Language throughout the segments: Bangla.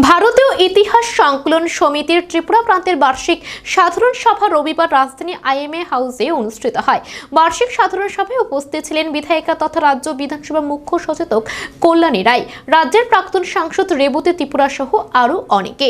ভারতীয় ইতিহাস সংকলন সমিতির ত্রিপুরা প্রান্তের বার্ষিক সাধারণ সভা রবিবার রাজধানী আইএমএ হাউসে অনুষ্ঠিত হয়। বার্ষিক সাধারণ সভায় উপস্থিত ছিলেন বিধায়িকা তথা রাজ্য বিধানসভা মুখ্য সচেতক কল্যাণী রায়। রাজ্যের প্রাক্তন সাংসদ রেবতী ত্রিপুরা সহ আরও অনেকে।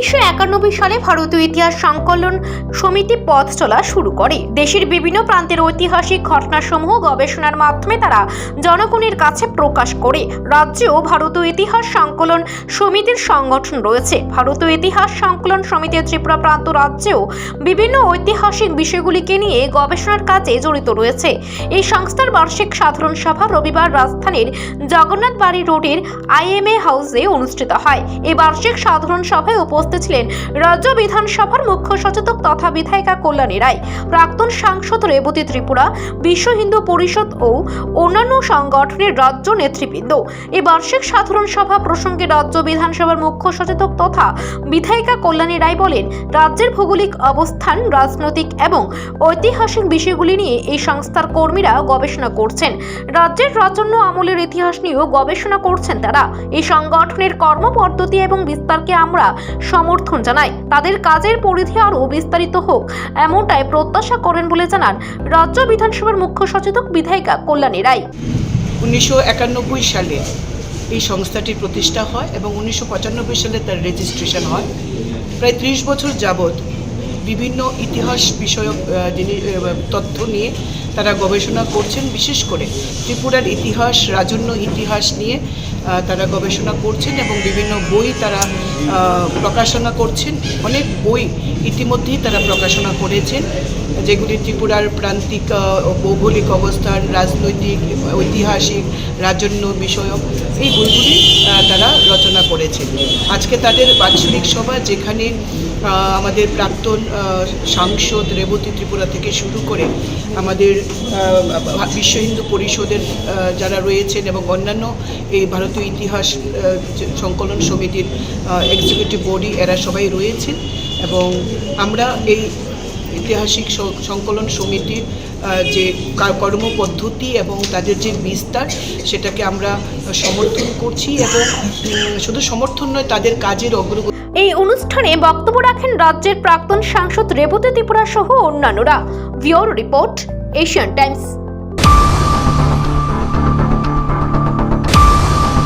উনিশশো একানব্বই সালে ভারতীয় ইতিহাস সংকলন সমিতি পথ চলা শুরু করে। দেশের বিভিন্ন প্রান্তের ঐতিহাসিক ঘটনাসমূহ গবেষণার মাধ্যমে তারা জনগণের কাছে প্রকাশ করে। রাজ্যেও ভারতীয় ইতিহাস সংকলন সমিতির সংগঠন রয়েছে। ভারতীয় ইতিহাস সংকলন সমিতির ত্রিপুরা প্রান্ত রাজ্যেও বিভিন্ন ঐতিহাসিক বিষয়গুলিকে নিয়ে গবেষণার কাজে জড়িত রয়েছে। এই সংস্থার বার্ষিক সাধারণ সভা রবিবার রাজধানীর জগন্নাথ বাড়ি রোডের আইএমএ হাউসে অনুষ্ঠিত হয়। এই বার্ষিক সাধারণ সভায় উপস্থিত ছিলেন রাজ্য বিধানসভার মুখ্য সচেতক তথা বিধায়িকা কল্যাণী রায়। প্রাক্তন সাংসদ রেবতী ত্রিপুরা, বিশ্ব হিন্দু পরিষদ ও অন্যান্য সংগঠনের রাজ্য নেতৃবৃন্দ। এই বার্ষিক সাধারণ সভা প্রসঙ্গে রাজ্য বিধানসভার মুখ্য সচেতক তথা বিধায়িকা কল্যাণী রায় বলেন, রাজ্যের ভৌগোলিক অবস্থান, রাজনৈতিক এবং ঐতিহাসিক বিষয়গুলি নিয়ে এই সংস্থার কর্মীরা গবেষণা করছেন। রাজ্যের রাজন্য আমলের ইতিহাস নিয়েও গবেষণা করছেন তারা। এই সংগঠনের কর্মপদ্ধতি এবং বিস্তারকে আমরা সমর্থন জানায়। তাদের কাজের পরিধি আরও বিস্তারিত হোক এমনটাই প্রত্যাশা করেন বলে জানান রাজ্য বিধানসভার মুখ্য সচেতক বিধায়িকা কল্যাণী রায়। উনিশশো একানব্বই সালে এই সংস্থাটি প্রতিষ্ঠা হয় এবং উনিশশো পঁচানব্বই সালে তার রেজিস্ট্রেশন হয়। প্রায় ত্রিশ বছর যাবৎ বিভিন্ন ইতিহাস বিষয়ক আহ, তথ্য নিয়ে তারা গবেষণা করছেন। বিশেষ করে ত্রিপুরার ইতিহাস রাজন্য ইতিহাস নিয়ে তারা গবেষণা করছেন এবং বিভিন্ন বই তারা প্রকাশনা করছেন। অনেক বই ইতিমধ্যেই তারা প্রকাশনা করেছেন, যেগুলি ত্রিপুরার প্রান্তিক ভৌগোলিক অবস্থান, রাজনৈতিক, ঐতিহাসিক, রাজন্য বিষয়ক। এই বইগুলি তারা রচনা করেছেন আজকে তাদের বাৎসরিক সভা যেখানে আমাদের প্রাক্তন সাংসদ রেবতী ত্রিপুরা থেকে শুরু করে আমাদের বিশ্ব হিন্দু পরিষদের যারা রয়েছেন এবং অন্যান্য এই ভারতীয় ইতিহাস সংকলন সমিতির এক্সিকিউটিভ বডি এরা সবাই রয়েছেন। এবং আমরা এই ঐতিহাসিক সংকলন সমিতির যে কর্মপদ্ধতি এবং তাদের যে বিস্তার, সেটাকে আমরা সমর্থন করছি এবং শুধু সমর্থন নয়, তাদের কাজের অগ্রগতি এই অনুষ্ঠানে বক্তব্য রাখেন রাজ্যের প্রাক্তন সাংসদ রেবতী ত্রিপুরা সহ অন্যান্যরা। ভিওর রিপোর্ট, এশিয়ান টাইমস।